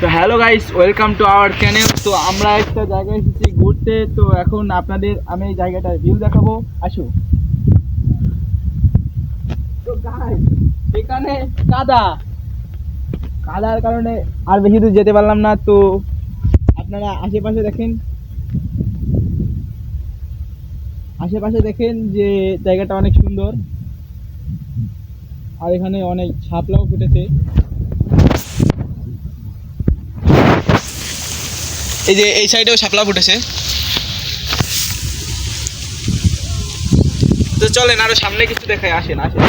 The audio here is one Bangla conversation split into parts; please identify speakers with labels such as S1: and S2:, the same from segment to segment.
S1: তো hello guys welcome to our channel তো আমরা একটা জায়গায় এসেছি ঘুরতে। তো এখন আপনাদের আমি এই জায়গাটার ভিউ দেখাবো। আসো। তো গাইস এখানে কাদা। কাদার কারণে আর বেশি দূর যেতে পারলাম না। তো আপনারা আশেপাশে দেখেন। আশেপাশে দেখেন যে জায়গাটা অনেক সুন্দর। আর এখানে অনেক ছাপলাও ফুটেছে। এই যে এই সাইডেও শাপলা ফুটেছে। তো চলেন আরও সামনে কিছু দেখায় আসেন আসেন।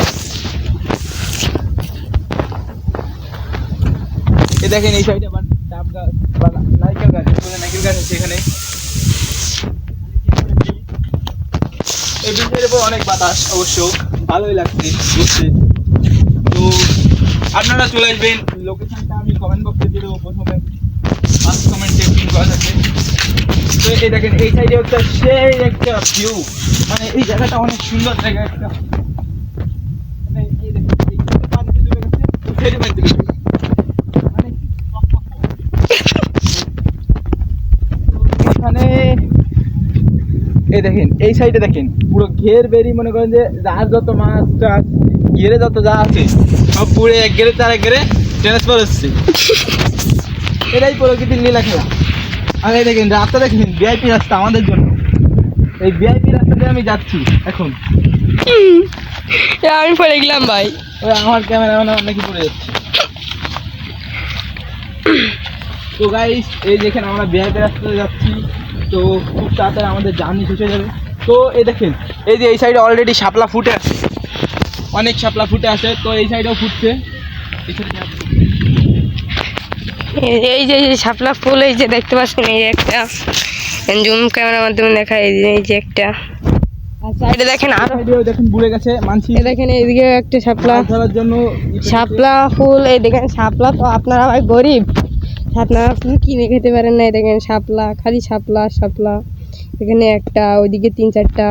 S1: এই দেখেন এই সাইডে আবার ডাব গাছ বা নারকেল গাছ নারকেল গাছ আছে এখানে। এই ব্রিজের উপর অনেক বাতাস, অবশ্য ভালোই লাগছে ঘুরতে তো আপনারা চলে আসবেন লোকেশনটা আমি কমেন্ট বক্সে দিয়ে দেবো প্রথমে। এই দেখেন এই সাইডে একটা সেই একটা ভিউ মানে এই জায়গাটা অনেক সুন্দর জায়গা একটা। মানে এই দেখেন, এই সাইডে। মানে দেখেন পুরো ঘের বেরি মনে করেন যে যার যত মাছ টাছ ঘেরে যত যা আছে সব পুরো এক ঘেরে তার এক ঘেরে ট্রান্সফার হচ্ছে। এটাই প্রকৃতির লীলা খেলা আর দেখেন রাস্তা দেখেন ভিআইপি রাস্তা আমাদের জন্য। এই ভিআইপি রাস্তা দিয়ে আমি যাচ্ছি এখন।
S2: আমি পড়ে গেলাম ভাই।
S1: ওই আমার ক্যামেরা নাকি পড়ে যাচ্ছে। তো গাইস এই দেখেন আমরা ভিআইপি রাস্তাতে যাচ্ছি তো খুব তাড়াতাড়ি আমাদের জার্নি শেষ হয়ে যাবে। তো এই দেখেন এই যে এই সাইডে অলরেডি শাপলা ফুটে আছে। অনেক শাপলা ফুটে আছে তো এই সাইডেও ফুটছে। এই আছে।
S2: এই- যে শাপলা ফুল এই যে দেখতে পাচ্ছেন এই যে একটা জুম ক্যামেরার মাধ্যমে দেখা এই যে এই যে একটা। আর সাইডে দেখেন আরও
S1: সাইডেও দেখেন বুড়ে গেছে মানছি।
S2: দেখেন এইদিকে একটা শাপলা
S1: জন্য
S2: শাপলা ফুল এই দেখেন শাপলা তো আপনারা ভাই গরিব। আপনারা কিনে খেতে পারেন না এই দেখেন শাপলা খালি শাপলা শাপলা। এখানে একটা ওইদিকে তিন চারটা।